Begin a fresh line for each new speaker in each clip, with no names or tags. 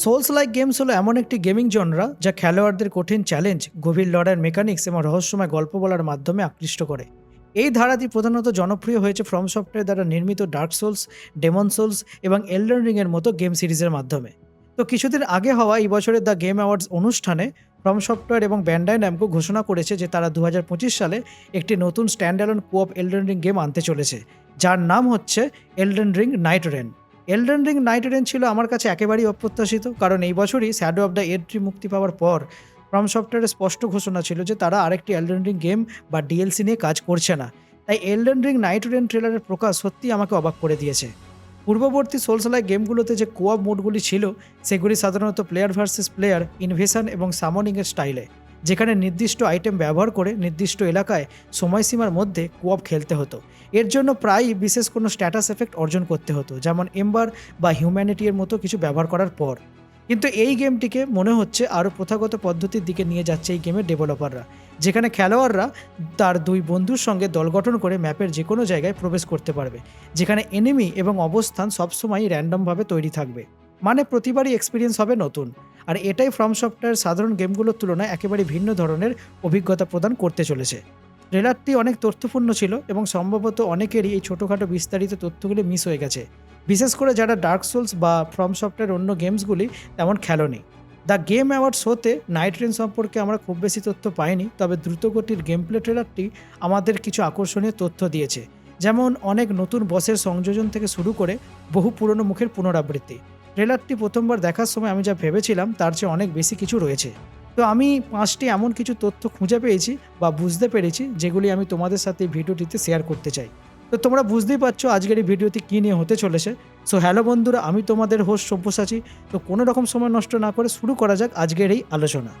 Sols like games হলো এমন একটি গেমিং জনরা যা খেলোয়াড়দের কঠিন চ্যালেঞ্জ গভীর লড়াইয়ের মেকানিক্স এবং রহস্যময় গল্প বলার মাধ্যমে আকৃষ্ট করে। এই ধারাটি প্রধানত জনপ্রিয় হয়েছে ফ্রম সফটওয়্যার দ্বারা নির্মিত ডার্ক সোলস ডেমন সোলস এবং এল্ডেন রিংয়ের মতো গেম সিরিজের মাধ্যমে। তো কিছুদিন আগে হওয়া এই বছরের দ্য গেম অ্যাওয়ার্ডস অনুষ্ঠানে ফ্রম সফটওয়্যার এবং ব্যান্ডাই ন্যামকো ঘোষণা করেছে যে তারা দু হাজার পঁচিশ সালে একটি নতুন standalone co-op Elden Ring game আনতে চলেছে, যার নাম হচ্ছে Elden Ring Nightreign Elden Ring Nightreign ছিল আমার কাছে একেবারেই অপ্রত্যাশিত, কারণ এই বছরই Shadow of the Erdtree মুক্তি পাওয়ার পর ফ্রম সফটওয়্যারের স্পষ্ট ঘোষণা ছিল যে তারা আরেকটি এলডেন রিং গেম বা ডিএলসি নিয়ে কাজ করছে না। তাই এলডেন রিং নাইট রেন ট্রেলারের প্রকাশ সত্যি আমাকে অবাক করে দিয়েছে। পূর্ববর্তী সোলসলাই গেমগুলোতে যে কোয়াব মোডগুলি ছিল, সেগুলি সাধারণত প্লেয়ার ভার্সেস প্লেয়ার ইনভেশন এবং সামনিংয়ের স্টাইলে যেখানে নির্দিষ্ট আইটেম ব্যবহার করে নির্দিষ্ট এলাকায় সময়সীমার মধ্যে কোয়াব খেলতে হতো। এর জন্য প্রায়ই বিশেষ কোনো স্ট্যাটাস এফেক্ট অর্জন করতে হতো, যেমন এম্বার বা হিউম্যানিটি এর মতো কিছু ব্যবহার করার পর। কিন্তু এই গেমটিকে মনে হচ্ছে আরও প্রথাগত পদ্ধতির দিকে নিয়ে যাচ্ছে এই গেমের ডেভেলপাররা যেখানে খেলোয়াড়রা তার দুই বন্ধুর সঙ্গে দল গঠন করে ম্যাপের যে কোনো জায়গায় প্রবেশ করতে পারবে, যেখানে এনিমি এবং অবস্থান সবসময়ই র্যান্ডমভাবে তৈরি থাকবে। মানে প্রতিবারই এক্সপিরিয়েন্স হবে নতুন। আর এটাই ফ্রম সফটওয়্যার সাধারণ গেমগুলোর তুলনায় একেবারে ভিন্ন ধরনের অভিজ্ঞতা প্রদান করতে চলেছে। ট্রেলারটি অনেক তথ্যপূর্ণ ছিল এবং সম্ভবত অনেকেরই এই ছোটোখাটো বিস্তারিত তথ্যগুলি মিস হয়ে গেছে। বিশেষ করে যারা ডার্ক সোলস বা ফ্রম সফটওয়্যার অন্য গেমসগুলি তেমন খেলোনি দ্য গেম অ্যাওয়ার্ড শোতে নাইট রেন সম্পর্কে আমরা খুব বেশি তথ্য পাইনি, তবে দ্রুতগতির গেম প্লে ট্রেলারটি আমাদের কিছু আকর্ষণীয় তথ্য দিয়েছে। যেমন অনেক নতুন বসের সংযোজন থেকে শুরু করে বহু পুরনো মুখের পুনরাবৃত্তি। ট্রেলারটি প্রথমবার দেখার সময় আমি যা ভেবেছিলাম, তার চেয়ে অনেক বেশি কিছু রয়েছে। তো আমি পাঁচটি এমন কিছু তথ্য খুঁজে পেয়েছি বা বুঝতে পেরেছি, যেগুলি আমি তোমাদের সাথে ভিডিওটিতে শেয়ার করতে চাই। তো তোমরা বুঝতেই পারছ আজকের এই ভিডিওটি কী নিয়ে হতে চলেছে। সো হ্যালো বন্ধুরা, আমি তোমাদের হোস্ট সব্যসাচী। তো কোনো রকম সময় নষ্ট না করে শুরু করা যাক আজকের এই আলোচনা।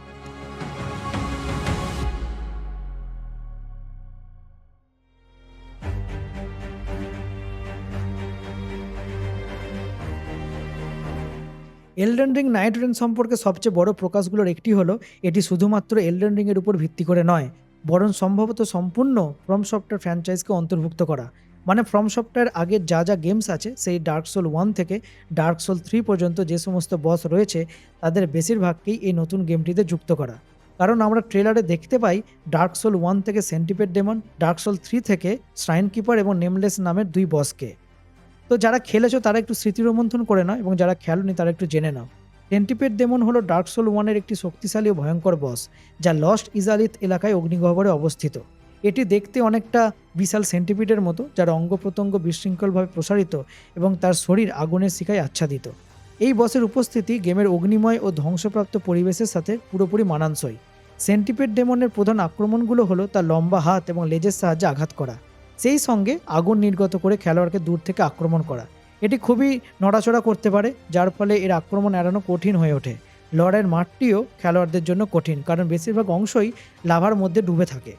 এলডেন রিং নাইট রেন সম্পর্কে সবচেয়ে বড় প্রকাশগুলোর একটি হলো, এটি শুধুমাত্র এলডেন রিংয়ের উপর ভিত্তি করে নয়, বরং সম্ভবত সম্পূর্ণ ফ্রম সফটওয়্যার ফ্র্যাঞ্চাইজকে অন্তর্ভুক্ত করা। মানে ফ্রম সফটওয়্যার আগের যা যা গেমস আছে, সেই ডার্ক সোল ওয়ান থেকে ডার্ক সোল থ্রি পর্যন্ত যে সমস্ত বস রয়েছে, তাদের বেশিরভাগকেই এই নতুন গেমটিতে যুক্ত করা। কারণ আমরা ট্রেলারে দেখতে পাই ডার্ক সোল ওয়ান থেকে centipede demon Dark Soul three থেকে শ্রাইন কিপার এবং নেমলেস নামের দুই বসকে তো যারা খেলেছো তারা একটু স্মৃতি রোমন্থন করে নাও এবং যারা খেলোনি তারা একটু জেনে নাও। সেন্টিপেড ডেমন হলো ডার্ক সোল ওয়ানের একটি শক্তিশালী ও ভয়ঙ্কর বস যা লস্ট ইজালিত এলাকায় অগ্নিগহ্বরে অবস্থিত। এটি দেখতে অনেকটা বিশাল সেন্টিপিডের মতো, যার অঙ্গ প্রত্যঙ্গ বিশৃঙ্খলভাবে প্রসারিত এবং তার শরীর আগুনের শিকায় আচ্ছাদিত। এই বসের উপস্থিতি গেমের অগ্নিময় ও ধ্বংসপ্রাপ্ত পরিবেশের সাথে পুরোপুরি মানানসই। সেন্টিপেড ডেমনের প্রধান আক্রমণগুলো হলো তার লম্বা হাত এবং লেজের সাহায্যে আঘাত করা। সেই সঙ্গে আগুন নির্গত করে খেলোয়াড়কে দূর থেকে আক্রমণ করা। এটি খুবই নড়াচড়া করতে পারে, যার ফলে এর আক্রমণ এড়ানো কঠিন হয়ে ওঠে। লড়াইয়ের মাঠটিও খেলোয়াড়দের জন্য কঠিন, কারণ বেশিরভাগ অংশই লাভার মধ্যে ডুবে থাকে।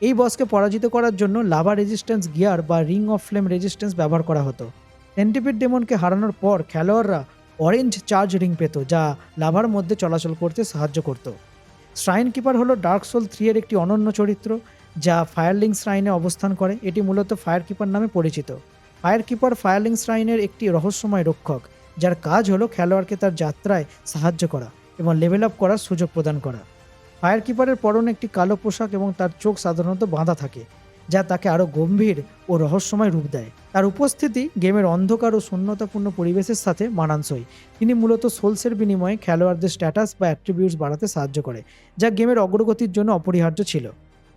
এই বসকে পরাজিত করার জন্য লাভা রেজিস্ট্যান্স গিয়ার বা রিং অফ ফ্লেম রেজিস্ট্যান্স ব্যবহার করা হতো। সেন্টিপিড ডেমনকে হারানোর পর খেলোয়াড়রা অরেঞ্জ চার্জ রিং পেত, যা লাভার মধ্যে চলাচল করতে সাহায্য করত। শ্রাইন কিপার হলো ডার্ক সোল থ্রি এর একটি অনন্য চরিত্র। যা ফায়ারলিং শ্রাইনে অবস্থান করে, এটি মূলত ফায়ার কিপার নামে পরিচিত। ফায়ার কিপার ফায়ারলিং শ্রাইনের একটি রহস্যময় রক্ষক, যার কাজ হলো খেলোয়াড়কে তার যাত্রায় সাহায্য করা এবং লেভেল আপ করার সুযোগ প্রদান করা। ফায়ার কিপারের পরনে একটি কালো পোশাক এবং তার চোখ সাধারণত বাঁধা থাকে, যা তাকে আরও গম্ভীর ও রহস্যময় রূপ দেয়। তার উপস্থিতি গেমের অন্ধকার ও শূন্যতাপূর্ণ পরিবেশের সাথে মানানসই। তিনি মূলত সোলসের বিনিময়ে খেলোয়াড়দের স্ট্যাটাস বা অ্যাট্রিবিউটস বাড়াতে সাহায্য করে, যা গেমের অগ্রগতির জন্য অপরিহার্য ছিল।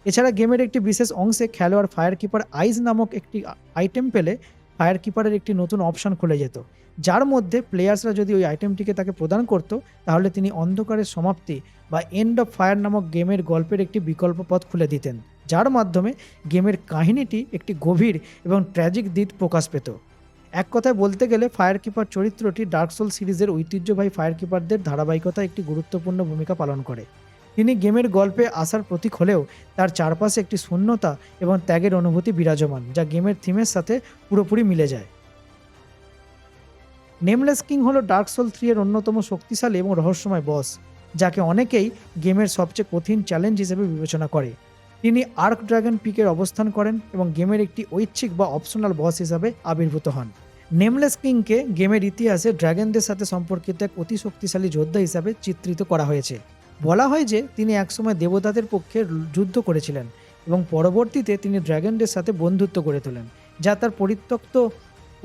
এছাড়া গেমের একটি বিশেষ অংশে খেলোয়াড় ফায়ার কিপার আইজ নামক একটি আইটেম পেলে ফায়ার কিপারের একটি নতুন অপশন খুলে যেত। যার মধ্যে প্লেয়ার্সরা যদি ওই আইটেমটিকে তাকে প্রদান করত, তাহলে তিনি অন্ধকারের সমাপ্তি বা এন্ড অফ ফায়ার নামক গেমের গল্পের একটি বিকল্প পথ খুলে দিতেন, যার মাধ্যমে গেমের কাহিনীটি একটি গভীর এবং ট্র্যাজিক দিক প্রকাশ পেত। এক কথায় বলতে গেলে ফায়ার কিপার চরিত্রটি ডার্কসোল সিরিজের ঐতিহ্যবাহী ফায়ার কিপারদের ধারাবাহিকতা একটি গুরুত্বপূর্ণ ভূমিকা পালন করে। তিনি গেমের গল্পে আসার প্রতীক হলেও তার চারপাশে একটি শূন্যতা এবং ত্যাগের অনুভূতি বিরাজমান, যা গেমের থিমের সাথে পুরোপুরি মিলে যায়। নেমলেস কিং হলো ডার্ক সোল থ্রি এর অন্যতম শক্তিশালী এবং রহস্যময় বস যাকে অনেকেই গেমের সবচেয়ে কঠিন চ্যালেঞ্জ হিসেবে বিবেচনা করে। তিনি আর্ক ড্রাগন পিকের অবস্থান করেন এবং গেমের একটি ঐচ্ছিক বা অপশনাল বস হিসাবে আবির্ভূত হন। নেমলেস কিংকে গেমের ইতিহাসে ড্র্যাগনদের সাথে সম্পর্কিত এক অতি শক্তিশালী যোদ্ধা হিসাবে চিত্রিত করা হয়েছে। বলা হয় যে তিনি একসময় দেবতাদের পক্ষে যুদ্ধ করেছিলেন এবং পরবর্তীতে তিনি ড্র্যাগনদের সাথে বন্ধুত্ব গড়ে তোলেন, যা তার পরিত্যক্ত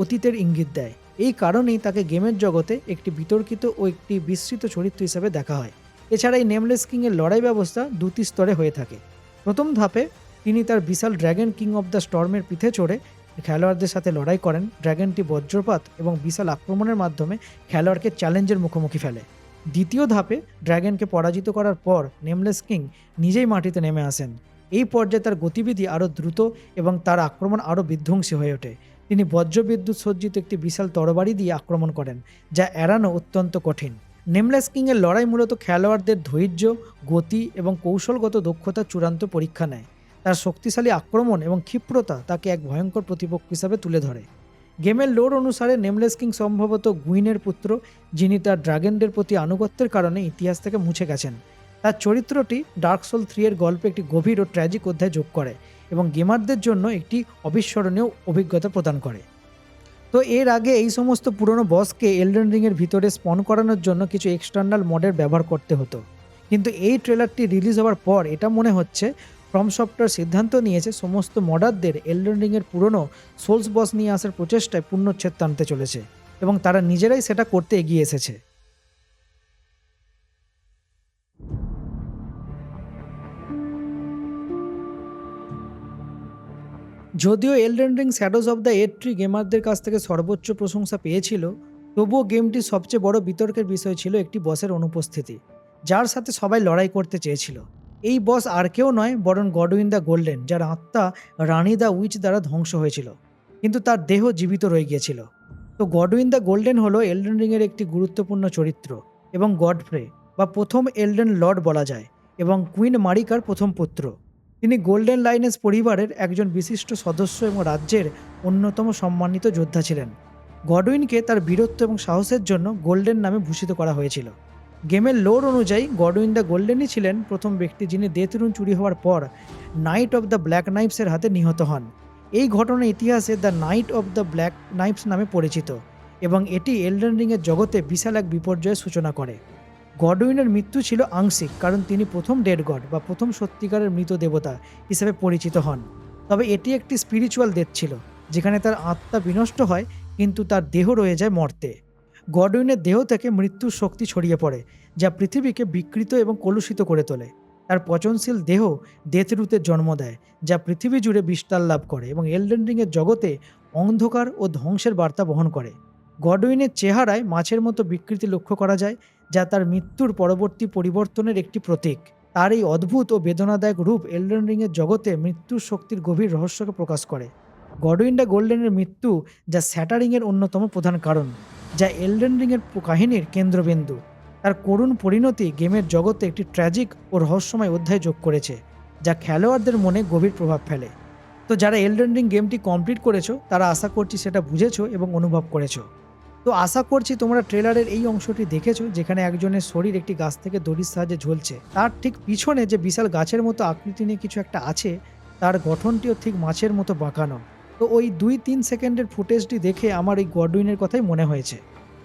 অতীতের ইঙ্গিত দেয়। এই কারণেই তাকে গেমের জগতে একটি বিতর্কিত ও একটি বিস্তৃত চরিত্র হিসাবে দেখা হয়। এছাড়া এই নেমলেস কিংয়ের লড়াই ব্যবস্থা দুটি স্তরে হয়ে থাকে। প্রথম ধাপে তিনি তার বিশাল ড্র্যাগন কিং অব দ্য স্টর্মের পিঠে চড়ে খেলোয়াড়দের সাথে লড়াই করেন। ড্র্যাগনটি বজ্রপাত এবং বিশাল আক্রমণের মাধ্যমে খেলোয়াড়কে চ্যালেঞ্জের মুখোমুখি ফেলে। দ্বিতীয় ধাপে ড্র্যাগনকে পরাজিত করার পর নেমলেস কিং নিজেই মাটিতে নেমে আসেন। এই পর্যায়ে তার গতিবিধি আরও দ্রুত এবং তার আক্রমণ আরও বিধ্বংসী হয়ে ওঠে। তিনি বজ্রবিদ্যুৎ সজ্জিত একটি বিশাল তরবারি দিয়ে আক্রমণ করেন, যা এড়ানো অত্যন্ত কঠিন। নেমলেস কিংয়ের লড়াই মূলত খেলোয়াড়দের ধৈর্য, গতি এবং কৌশলগত দক্ষতার চূড়ান্ত পরীক্ষা নেয়। তার শক্তিশালী আক্রমণ এবং ক্ষিপ্রতা তাকে এক ভয়ঙ্কর প্রতিপক্ষ হিসাবে তুলে ধরে। গেমের লোর অনুসারে নেমলেস কিং সম্ভবত গুইনের পুত্র, যিনি তার ড্রাগনদের প্রতি আনুগত্যের কারণে ইতিহাস থেকে মুছে গেছেন। তার চরিত্রটি ডার্ক সোল থ্রি এর গল্পে একটি গভীর ও ট্র্যাজিক অধ্যায় যোগ করে এবং গেমারদের জন্য একটি অবিস্মরণীয় অভিজ্ঞতা প্রদান করে। তো এর আগে এই সমস্ত পুরনো বসকে এলডেন রিংয়ের ভিতরে স্পন করানোর জন্য কিছু এক্সটার্নাল মডেল ব্যবহার করতে হতো। কিন্তু এই ট্রেলারটি রিলিজ হওয়ার পর এটা মনে হচ্ছে ফ্রম সফটওয়্যার সিদ্ধান্ত নিয়েছে, সমস্ত মডারদের এলডেন রিংয়ের পুরনো সোলস বস নিয়ে আসার প্রচেষ্টায় পূর্ণচ্ছেদ টানতে চলেছে এবং তারা নিজেরাই সেটা করতে এগিয়ে এসেছে। যদিও Elden Ring Shadows of the Erdtree গেমারদের কাছ থেকে সর্বোচ্চ প্রশংসা পেয়েছিল, তবুও গেমটির সবচেয়ে বড় বিতর্কের বিষয় ছিল একটি বসের অনুপস্থিতি, যার সাথে সবাই লড়াই করতে চেয়েছিল। এই বস আর কেউ নয়, বরং গডউইন দ্য গোল্ডেন, যার আত্মা রানী দ্য উইচ দ্বারা ধ্বংস হয়েছিল, কিন্তু তার দেহ জীবিত রয়ে গিয়েছিল। তো গডউইন দ্য গোল্ডেন হলো এলডেন রিংয়ের একটি গুরুত্বপূর্ণ চরিত্র এবং গডফ্রে বা প্রথম এলডেন লর্ড বলা যায়, এবং কুইন মারিকার প্রথম পুত্র। তিনি গোল্ডেন লাইনেস পরিবারের একজন বিশিষ্ট সদস্য এবং রাজ্যের অন্যতম সম্মানিত যোদ্ধা ছিলেন। গডউইনকে তার বীরত্ব এবং সাহসের জন্য গোল্ডেন নামে ভূষিত করা হয়েছিল। গেমের লোর অনুযায়ী গডউইন দ্য গোল্ডেনই ছিলেন প্রথম ব্যক্তি যিনি দেতরুন চুরি হওয়ার পর নাইট অফ দ্য ব্ল্যাক নাইফসের হাতে নিহত হন। এই ঘটনা ইতিহাসে the Night of the Black Knives নামে পরিচিত এবং এটি এলডেন রিংয়ের জগতে বিশাল এক বিপর্যয়ের সূচনা করে। গডউইনের মৃত্যু ছিল আংশিক, কারণ তিনি প্রথম ডেড গড বা প্রথম সত্যিকারের মৃত দেবতা হিসেবে পরিচিত হন। তবে এটি একটি স্পিরিচুয়াল ডেথ ছিল, যেখানে তার আত্মা বিনষ্ট হয়, কিন্তু তার দেহ রয়ে যায় মর্তে। গডউইনের দেহ থেকে মৃত্যুর শক্তি ছড়িয়ে পড়ে, যা পৃথিবীকে বিকৃত এবং কলুষিত করে তোলে। তার পচনশীল দেহ ডেথ রুতের জন্ম দেয়, যা পৃথিবী জুড়ে বিস্তার লাভ করে এবং এলডেন রিংয়ের জগতে অন্ধকার ও ধ্বংসের বার্তা বহন করে। গডউইনের চেহারায় মাছের মতো বিকৃতি লক্ষ্য করা যায়, যা তার মৃত্যুর পরবর্তী পরিবর্তনের একটি প্রতীক। তার এই অদ্ভুত ও বেদনাদায়ক রূপ এলডেন রিংয়ের জগতে মৃত্যুর শক্তির গভীর রহস্যকে প্রকাশ করে। গডউইনডা গোল্ডেনের মৃত্যু, যা স্যাটারিংয়ের অন্যতম প্রধান কারণ। যা এলডেন রিংয়ের কাহিনীর কেন্দ্রবিন্দু। তার করুণ পরিণতি গেমের জগতে একটি ট্র্যাজিক ও রহস্যময় অধ্যায় যোগ করেছে, যা খেলোয়াড়দের মনে গভীর প্রভাব ফেলে। তো যারা এলডেন রিং গেমটি কমপ্লিট করেছ, তারা আশা করছি সেটা বুঝেছ এবং অনুভব করেছ। তো আশা করছি তোমরা ট্রেলারের এই অংশটি দেখেছ, যেখানে একজনের শরীর একটি গাছ থেকে দড়ির সাহায্যে ঝুলছে। তার ঠিক পিছনে যে বিশাল গাছের মতো আকৃতি নিয়ে কিছু একটা আছে, তার গঠনটিও ঠিক মাছের মতো বাঁকানো। তো ওই দুই তিন সেকেন্ডের ফুটেজটি দেখে আমার এই গডউইনের কথাই মনে হয়েছে।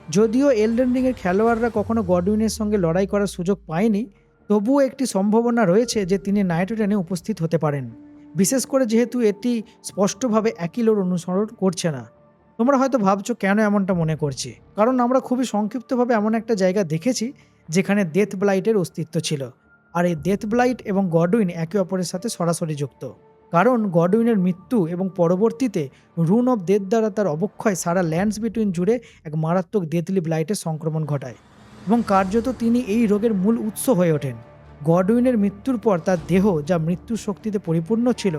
যদিও এলডেন রিংয়ের খেলোয়াড়রা কখনো গডউইনের সঙ্গে লড়াই করার সুযোগ পায়নি, তবুও একটি সম্ভাবনা রয়েছে যে তিনি নাইট্রোটেনে উপস্থিত হতে পারেন। বিশেষ করে যেহেতু এটি স্পষ্টভাবে একই লোর অনুসরণ করছে না। তোমরা হয়তো ভাবছ, কেন এমনটা মনে করছি? কারণ আমরা খুবই সংক্ষিপ্তভাবে এমন একটা জায়গা দেখেছি, যেখানে ডেথ ব্লাইটের অস্তিত্ব ছিল। আর এই ডেথ ব্লাইট এবং গডউইন একে অপরের সাথে সরাসরি যুক্ত। কারণ গডউইনের মৃত্যু এবং পরবর্তীতে রুন অফ ডেথ দ্বারা তার অবক্ষয় সারা ল্যান্ডস বিটুইন জুড়ে এক মারাত্মক ডেথলি ব্লাইটের সংক্রমণ ঘটায় এবং কার্যত তিনি এই রোগের মূল উৎস হয়ে ওঠেন। গডউইনের মৃত্যুর পর তার দেহ যা মৃত্যুর শক্তিতে পরিপূর্ণ ছিল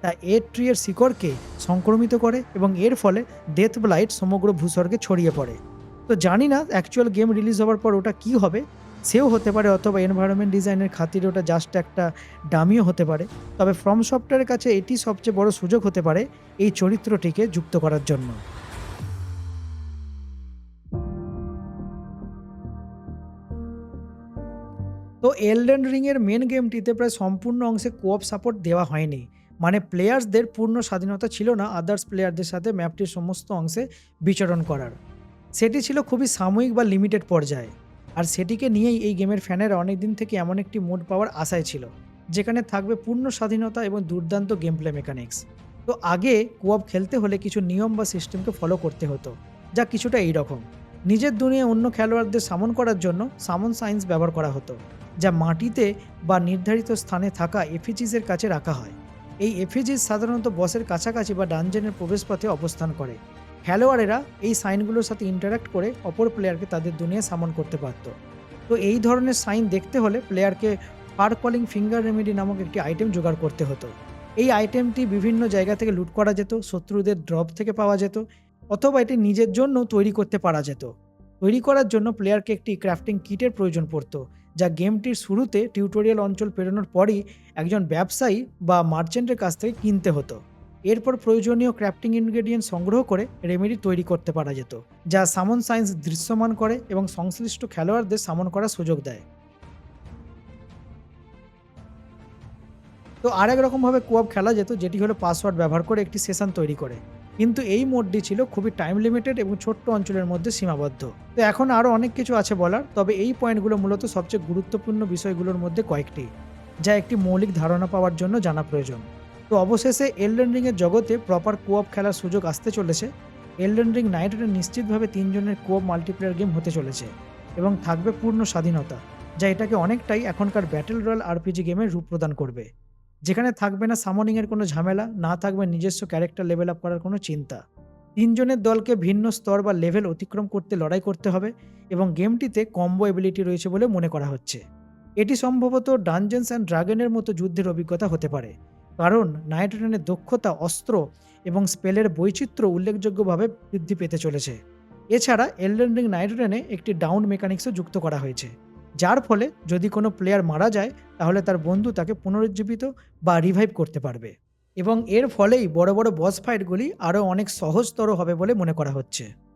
তা এর ট্রিয়ের শিকড়কে সংক্রমিত করে এবং এর ফলে ডেথ ব্লাইট সমগ্র ভূস্বর্গে ছড়িয়ে পড়ে। তো জানি না অ্যাকচুয়াল গেম রিলিজ হওয়ার পর ওটা কি হবে? সেও হতে পারে অথবা এনভায়রনমেন্ট ডিজাইনের খাতিরে ওটা জাস্ট একটা ডামিও হতে পারে। তবে ফ্রম সফটওয়্যারের কাছে এটি সবচেয়ে বড় সুযোগ হতে পারে এই চরিত্রটিকে যুক্ত করার জন্য। তো এলডেন রিংয়ের মেন গেমটিতে প্রায় সম্পূর্ণ অংশে কোঅপ সাপোর্ট দেওয়া হয়নি। মানে প্লেয়ার্সদের পূর্ণ স্বাধীনতা ছিল না আদার্স প্লেয়ারদের সাথে ম্যাপটির সমস্ত অংশে বিচরণ করার। সেটি ছিল খুবই সাময়িক বা লিমিটেড পর্যায়ে। আর সেটিকে নিয়েই এই গেমের ফ্যানেরা অনেক দিন থেকে এমন একটি মোড পাওয়ার আশায় ছিল, যেখানে থাকবে পূর্ণ স্বাধীনতা এবং দুর্দান্ত গেম প্লে মেকানিক্স তো আগে কোয়াব খেলতে হলে কিছু নিয়ম বা সিস্টেমকে ফলো করতে হতো, যা কিছুটা এই রকম নিজের দুনিয়ায় অন্য খেলোয়াড়দের সামন করার জন্য সামন সায়েন্স ব্যবহার করা হতো, যা মাটিতে বা নির্ধারিত স্থানে থাকা এফিজিসের কাছে রাখা হয়। এই এফিজিস সাধারণত বসের কাছাকাছি বা ডানজেনের প্রবেশপথে অবস্থান করে। খেলোয়াড়েরা এই সাইনগুলোর সাথে ইন্টারাক্ট করে অপর প্লেয়ারকে তাদের দুনিয়ায় সামন করতে পারত। তো এই ধরনের সাইন দেখতে হলে প্লেয়ারকে ফার কলিং ফিঙ্গার রেমেডি নামক একটি আইটেম জোগাড় করতে হতো। এই আইটেমটি বিভিন্ন জায়গা থেকে লুট করা যেত, শত্রুদের ড্রপ থেকে পাওয়া যেত, অথবা এটি নিজের জন্য তৈরি করতে পারা যেত। তৈরি করার জন্য প্লেয়ারকে একটি ক্রাফটিং কিটের প্রয়োজন পড়তো, যা গেমটির শুরুতে টিউটোরিয়াল অঞ্চল পেরোনোর পরই একজন ব্যবসায়ী বা মার্চেন্টের কাছ থেকে কিনতে হতো। এরপর প্রয়োজনীয় ক্র্যাফটিং ইনগ্রেডিয়েন্ট সংগ্রহ করে রেমেডি তৈরি করতে পারা যেত, যা সামন সায়েন্স দৃশ্যমান করে এবং সংশ্লিষ্ট খেলোয়াড়দের সামন করার সুযোগ দেয়। তো আরেক রকমভাবে কোয়াব খেলা যেত, যেটি হলো পাসওয়ার্ড ব্যবহার করে একটি সেশন তৈরি করে। কিন্তু এই মোডটি ছিল খুবই টাইম লিমিটেড এবং ছোট্ট অঞ্চলের মধ্যে সীমাবদ্ধ। তো এখন আরও অনেক কিছু আছে বলার, তবে এই পয়েন্টগুলো মূলত সবচেয়ে গুরুত্বপূর্ণ বিষয়গুলোর মধ্যে কয়েকটি, যা একটি মৌলিক ধারণা পাওয়ার জন্য জানা প্রয়োজন। তো অবশেষে এলডেন রিংয়ের জগতে প্রপার কোঅপ খেলার সুযোগ আসতে চলেছে। এলডেন রিং নাইট নিশ্চিতভাবে তিনজনের কোঅপ মাল্টিপ্লেয়ার গেম হতে চলেছে এবং থাকবে পূর্ণ স্বাধীনতা, যা এটাকে অনেকটাই এখনকার ব্যাটেল রয়্যাল আরপিজি গেমের রূপ প্রদান করবে। যেখানে থাকবে না সামনিংয়ের কোনো ঝামেলা, না থাকবে নিজস্ব ক্যারেক্টার লেভেল আপ করার কোনো চিন্তা। তিনজনের দলকে ভিন্ন স্তর বা লেভেল অতিক্রম করতে লড়াই করতে হবে এবং গেমটিতে কম্বো এবিলিটি রয়েছে বলে মনে করা হচ্ছে। এটি সম্ভবত ডানজেন্স অ্যান্ড ড্রাগনের মতো যুদ্ধের অভিজ্ঞতা হতে পারে। কারণ নাইট রেনের দক্ষতা, অস্ত্র এবং স্পেলের বৈচিত্র্য উল্লেখযোগ্যভাবে বৃদ্ধি পেতে চলেছে। এছাড়া এলডেন রিং নাইট একটি ডাউন মেকানিক্সও যুক্ত করা হয়েছে, যার ফলে যদি কোনো প্লেয়ার মারা যায়, তাহলে তার বন্ধু তাকে পুনরুজ্জীবিত বা রিভাইভ করতে পারবে। এবং এর ফলেই বড় বড় বস ফাইটগুলি আরও অনেক সহজতর হবে বলে মনে করা হচ্ছে।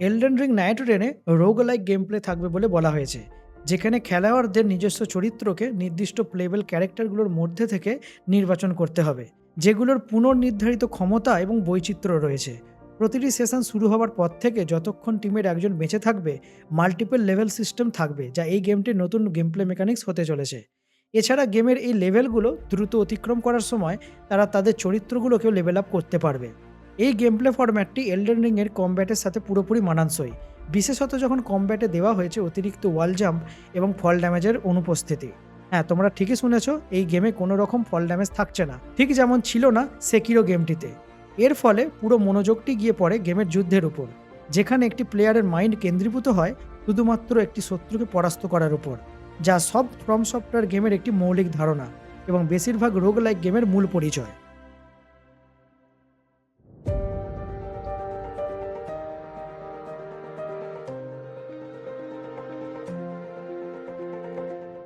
এলডেন রিং নাইট রেনে রোগলাইক গেম প্লে থাকবে বলে বলা হয়েছে, যেখানে খেলোয়াড়দের নিজস্ব চরিত্রকে নির্দিষ্ট প্লেবেল ক্যারেক্টারগুলোর মধ্যে থেকে নির্বাচন করতে হবে, যেগুলোর পুনর্নির্ধারিত ক্ষমতা এবং বৈচিত্র্য রয়েছে। প্রতিটি সেশন শুরু হওয়ার পর থেকে যতক্ষণ টিমের একজন বেঁচে থাকবে মাল্টিপল লেভেল সিস্টেম থাকবে যা এই গেমটির নতুন গেম প্লে মেকানিক্স হতে চলেছে। এছাড়া গেমের এই লেভেলগুলো দ্রুত অতিক্রম করার সময় তারা তাদের চরিত্রগুলোকেও লেভেল আপ করতে পারবে। এই গেম প্লে ফরম্যাটটি এলডেন রিংয়ের কমব্যাটের সাথে পুরোপুরি মানানসই। বিশেষত যখন কমব্যাটে দেওয়া হয়েছে অতিরিক্ত ওয়াল জাম্প এবং ফল ড্যামেজের অনুপস্থিতি। হ্যাঁ তোমরা ঠিকই শুনেছ, এই গেমে কোনো রকম ফল ড্যামেজ থাকছে না। ঠিক যেমন ছিল না সেকিরো গেমটিতে এর ফলে পুরো মনোযোগটি গিয়ে পড়ে গেমের যুদ্ধের উপর, যেখানে একটি প্লেয়ারের মাইন্ড কেন্দ্রীভূত হয় শুধুমাত্র একটি শত্রুকে পরাস্ত করার উপর, যা সব ফ্রম সফটওয়্যার গেমের একটি মৌলিক ধারণা এবং বেশিরভাগ রোগ লাইক গেমের মূল পরিচয়।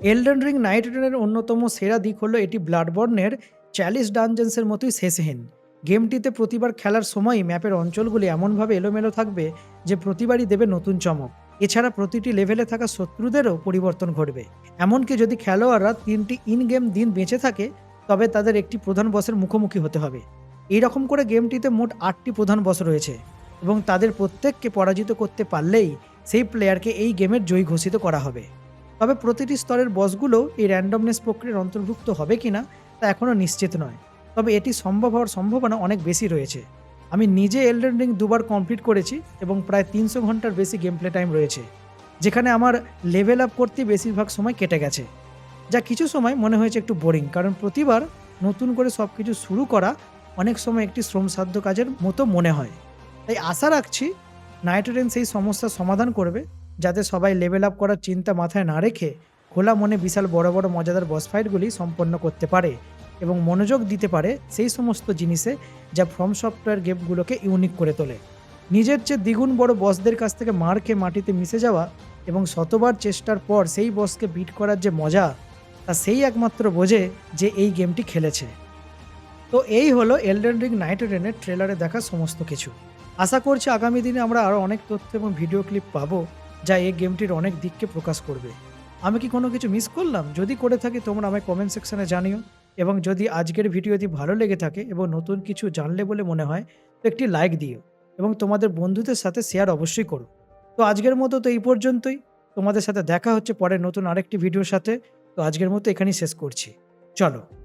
এলডেন রিং নাইট অন্যতম সেরা দিক হলো এটি ব্লাডবর্নের চ্যালিস ডানজেন্সের মতোই শেষহীন। গেমটিতে প্রতিবার খেলার সময়ই ম্যাপের অঞ্চলগুলি এমনভাবে এলোমেলো থাকবে যে প্রতিবারই দেবে নতুন চমক। এছাড়া প্রতিটি লেভেলে থাকা শত্রুদেরও পরিবর্তন ঘটবে। এমনকি যদি খেলোয়াড়রা তিনটি ইন গেম দিন বেঁচে থাকে, তবে তাদের একটি প্রধান বসের মুখোমুখি হতে হবে। এই রকম করে গেমটিতে মোট আটটি প্রধান বস রয়েছে এবং তাদের প্রত্যেককে পরাজিত করতে পারলেই সেই প্লেয়ারকে এই গেমের জয়ী ঘোষিত করা হবে। তবে প্রতিটি স্তরের বসগুলো এই র্যান্ডমনেস প্রক্রিয়ার অন্তর্ভুক্ত হবে কিনা তা এখনও নিশ্চিত নয়। তবে এটি সম্ভব হওয়ার সম্ভাবনা অনেক বেশি রয়েছে। আমি নিজে এলডেন রিং দুবার কমপ্লিট করেছি এবং প্রায় তিনশো ঘণ্টার বেশি গেম প্লে টাইম রয়েছে, যেখানে আমার লেভেল আপ করতে বেশিরভাগ সময় কেটে গেছে। যা কিছু সময় মনে হয়েছে একটু বোরিং কারণ প্রতিবার নতুন করে সব কিছু শুরু করা অনেক সময় একটি শ্রমসাধ্য কাজের মতো মনে হয়। তাই আশা রাখছি নাইট্রোজেন সেই সমস্যার সমাধান করবে। যাতে সবাই লেভেল আপ করার চিন্তা মাথায় না রেখে খোলা মনে বিশাল বড় বড় মজাদার বস ফাইটগুলি সম্পন্ন করতে পারে এবং মনোযোগ দিতে পারে সেই সমস্ত জিনিসে যা ফ্রম সফটওয়্যার গেমগুলোকে ইউনিক করে তোলে। নিজের চেয়ে দ্বিগুণ বড় বসদের কাছ থেকে মার খেয়ে মাটিতে মিশে যাওয়া এবং শতবার চেষ্টার পর সেই বসকে বিট করার যে মজা, তা সেই একমাত্র বোঝে যে এই গেমটি খেলেছে। তো এই হলো এলডেন রিং নাইট রেনের ট্রেলারে দেখা সমস্ত কিছু। আশা করছি আগামী দিনে আমরা আরও অনেক তথ্য এবং ভিডিও ক্লিপ পাবো। যা এই গেমটির অনেক দিককে প্রকাশ করবে। আমি কি কোনো কিছু মিস করলাম? যদি করে থাকি, তোমরা আমায় কমেন্ট সেকশনে জানিও। এবং যদি আজকের ভিডিওটি ভালো লেগে থাকে এবং নতুন কিছু জানলে বলে মনে হয়, তো একটি লাইক দিও। এবং তোমাদের বন্ধুদের সাথে শেয়ার অবশ্যই করো। তো আজকের মতো তো এই পর্যন্তই। তোমাদের সাথে দেখা হচ্ছে পরে নতুন আরেকটি ভিডিওর সাথে। তো আজকের মতো এখানেই শেষ করছি। চলো।